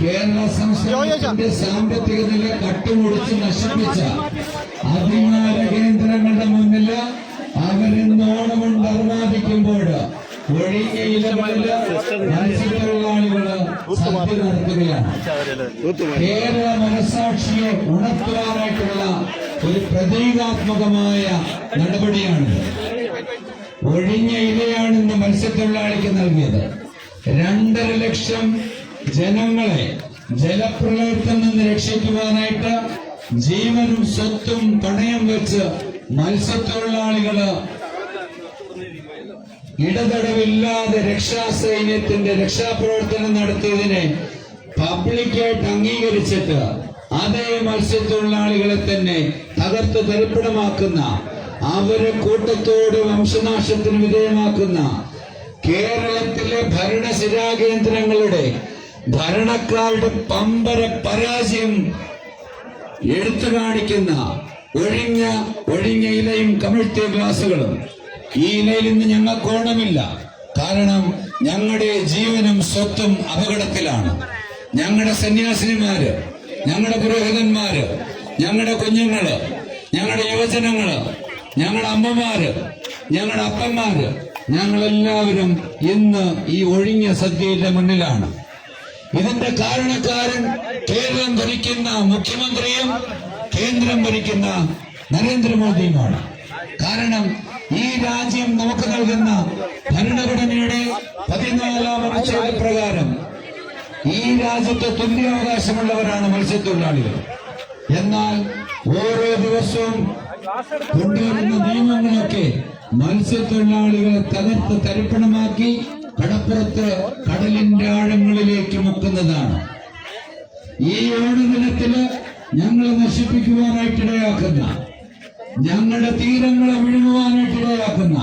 കേരള സംസ്ഥാനത്തിന്റെ സാമ്പത്തിക നില കട്ടുമുടിച്ച് നശിപ്പിച്ച അധികാര കേന്ദ്രങ്ങളുടെ മുന്നിൽ അവരിന്ന് ഓണമുണ്ട് അർമാദിക്കുമ്പോൾ ഒഴിഞ്ഞ ഇലകളിൽ മത്സ്യത്തൊഴിലാളികൾ സദ്യ നടത്തുകയാണ് കേരള മനസാക്ഷിയെ ഉണർത്തുവാനായിട്ടുള്ള ഒരു പ്രതീകാത്മകമായ നടപടിയാണ് ഒഴിഞ്ഞ ഇലയാണ് ഇന്ന് മത്സ്യത്തൊഴിലാളിക്ക് നൽകിയത്. രണ്ടര ലക്ഷം ജനങ്ങളെ ജലപ്രളയത്തിൽ നിന്ന് രക്ഷിക്കുവാനായിട്ട് ജീവനും സ്വത്തും പണയം വെച്ച് മത്സ്യത്തൊഴിലാളികൾ ഇടതടവില്ലാതെ രക്ഷാസൈന്യത്തിന്റെ രക്ഷാപ്രവർത്തനം നടത്തിയതിനെ പബ്ലിക്കായിട്ട് അംഗീകരിച്ചിട്ട് അതേ മത്സ്യത്തൊഴിലാളികളെ തന്നെ തകർത്ത് തരിപ്പിടമാക്കുന്ന അവരെ കൂട്ടത്തോട് വംശനാശത്തിന് വിധേയമാക്കുന്ന കേരളത്തിലെ ഭരണശിരാകേന്ദ്രങ്ങളുടെ ഭരണക്കാരുടെ പമ്പര പരാജയം എടുത്തു കാണിക്കുന്ന ഒഴിഞ്ഞ ഒഴിഞ്ഞ ഇലയും കമിഴ്ത്തിയ ഗ്ലാസുകളും ഈ ഇലയിൽ നിന്ന് ഞങ്ങൾക്ക് ഓണമില്ല. കാരണം ഞങ്ങളുടെ ജീവനും സ്വത്തും അപകടത്തിലാണ്. ഞങ്ങളുടെ സന്യാസിനിമാര് ഞങ്ങളുടെ പുരോഹിതന്മാര് ഞങ്ങളുടെ കുഞ്ഞുങ്ങൾ ഞങ്ങളുടെ യുവജനങ്ങൾ ഞങ്ങളുടെ അമ്മമാര് ഞങ്ങളുടെ അപ്പന്മാര് ഞങ്ങളെല്ലാവരും ഇന്ന് ഈ ഒഴിഞ്ഞ സദ്യയുടെ മുന്നിലാണ്. ഇതിന്റെ കാരണക്കാരൻ കേരളം ഭരിക്കുന്ന മുഖ്യമന്ത്രിയും കേന്ദ്രം ഭരിക്കുന്ന നരേന്ദ്രമോദിയുമാണ്. കാരണം ഈ രാജ്യം നമുക്ക് നൽകുന്ന ഭരണഘടനയുടെ പതിനാലാം അനുച്ഛേദ പ്രകാരം ഈ രാജ്യത്ത് തുല്യാവകാശമുള്ളവരാണ് മത്സ്യത്തൊഴിലാളികൾ. എന്നാൽ ഓരോ ദിവസവും കൊണ്ടുവരുന്ന നിയമങ്ങളൊക്കെ മത്സ്യത്തൊഴിലാളികളെ തകർത്ത് തരിപ്പണമാക്കി കടപ്പുറത്ത് കടലിന്റെ ആഴങ്ങളിലേക്ക് മുക്കുന്നതാണ്. ഈ ഓണദിനത്തിൽ ഞങ്ങളെ നശിപ്പിക്കുവാനായിട്ടിടയാക്കുന്ന ഞങ്ങളുടെ തീരങ്ങളെ വിഴുങ്ങുവാനായിട്ടിടയാക്കുന്ന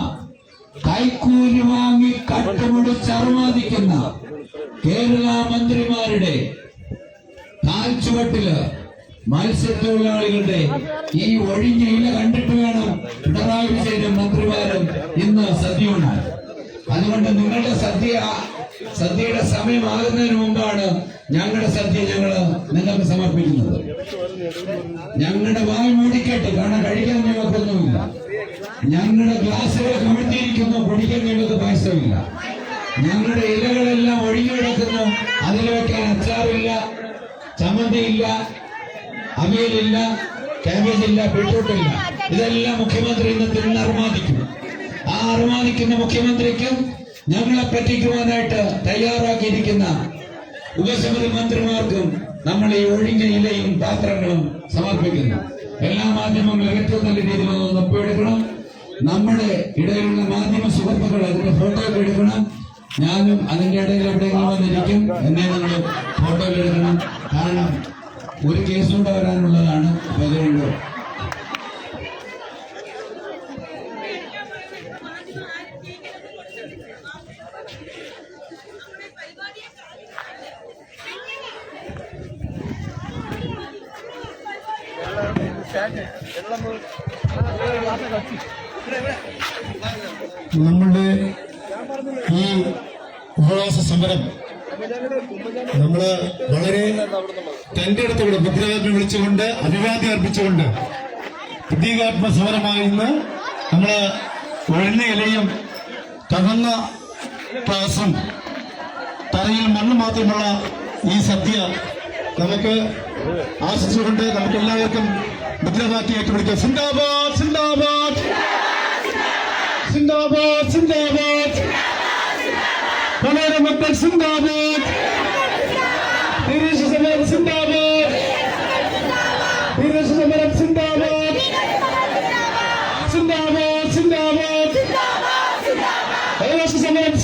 കൈക്കൂലി വാങ്ങി കട്ടുമുടിച്ച് അറുമാദിക്കുന്ന കേരള മന്ത്രിമാരുടെ കാൽച്ചുവട്ടിൽ മത്സ്യത്തൊഴിലാളികളുടെ ഈ ഒഴിഞ്ഞ ഇല കണ്ടിട്ട് വേണം പിണറായി വിജയനും മന്ത്രിമാരും ഇന്ന് സദ്യ ഉണ്ണാൻ അതുകൊണ്ട് നിങ്ങളുടെ സദ്യ സദ്യയുടെ സമയമാകുന്നതിന് മുമ്പാണ് ഞങ്ങളുടെ സദ്യ ഞങ്ങൾ നിങ്ങൾക്ക് സമർപ്പിക്കുന്നത്. ഞങ്ങളുടെ വായി മൂടിക്കട്ടെ കാരണം കഴിക്കാൻ ഞങ്ങൾക്കൊന്നുമില്ല ഞങ്ങളുടെ ഗ്ലാസ്സുകൾ കമിഴ്ത്തിയിരിക്കുന്നു കുടിക്കാൻ ഞങ്ങൾക്ക് പൈസമില്ല ഞങ്ങളുടെ ഇലകളെല്ലാം ഒഴിഞ്ഞു കിടക്കുന്നു അതിൽ വെക്കാൻ അച്ചാറില്ല ചമ്മന്തിയില്ല അവിയലില്ല ക്യാബേജ് ഇല്ല ബീട്രൂട്ട് ഇല്ല. ഇതെല്ലാം മുഖ്യമന്ത്രി ഇന്ന് തിന്ന് അർമാദിക്കും ആ അറുമാനിക്കുന്ന മുഖ്യമന്ത്രിക്കും ഞങ്ങളെ പറ്റിക്കുവാനായിട്ട് തയ്യാറാക്കിയിരിക്കുന്ന ഉപസമിതി മന്ത്രിമാർക്കും നമ്മൾ ഈ ഒഴിഞ്ഞ ഇലയും പാത്രങ്ങളും സമർപ്പിക്കുന്നു. എല്ലാ മാധ്യമങ്ങളും ഏറ്റവും നല്ല രീതിയിൽ ഒപ്പിയെടുക്കണം നമ്മുടെ ഇടയിലുള്ള മാധ്യമ സുഹൃത്തുക്കൾ അതിന്റെ ഫോട്ടോ എടുക്കണം. ഞാനും അതിന്റെ ഇടയിൽ എവിടെയെങ്കിലും വന്നിരിക്കും. എന്നെ നിങ്ങൾ ഫോട്ടോ എടുക്കണം. കാരണം ഒരു കേസ് കൂടെ വരാനുള്ളതാണ് അപ്പൊ നമ്മളുടെ ഈ ഉപവാസ സമരം നമ്മൾ വളരെ തന്റെ അടുത്തുകൂടെ മുദ്രാവാക്യം വിളിച്ചുകൊണ്ട് അഭിവാദ്യം അർപ്പിച്ചുകൊണ്ട് പ്രതീകാത്മ സമരമായി ഇന്ന് നമ്മൾ ഒഴിഞ്ഞ ഇലയും തകർന്ന ക്ലാസും തറയിൽ മണ്ണ് മാത്രമുള്ള ഈ സദ്യ നമുക്ക് ആശിച്ചുകൊണ്ട് നമുക്ക് എല്ലാവർക്കും ഭദ്രനാഥ് തിയേറ്റർ വിളിക്കുക സിന്ദാബാദ് സിന്ദാബാദ്. സിന്ദാബാദ് സിന്ദാബാദ്. വളരെ മക്കൾ സിന്ദാബാദ്. തീരേശ സമരം സിന്ദാബാദ്. തീരേശ സമരം സിന്ദാബാദ്. സിന്ദാബാദ് സിന്ദാബാദ്. തീരേശ സമരം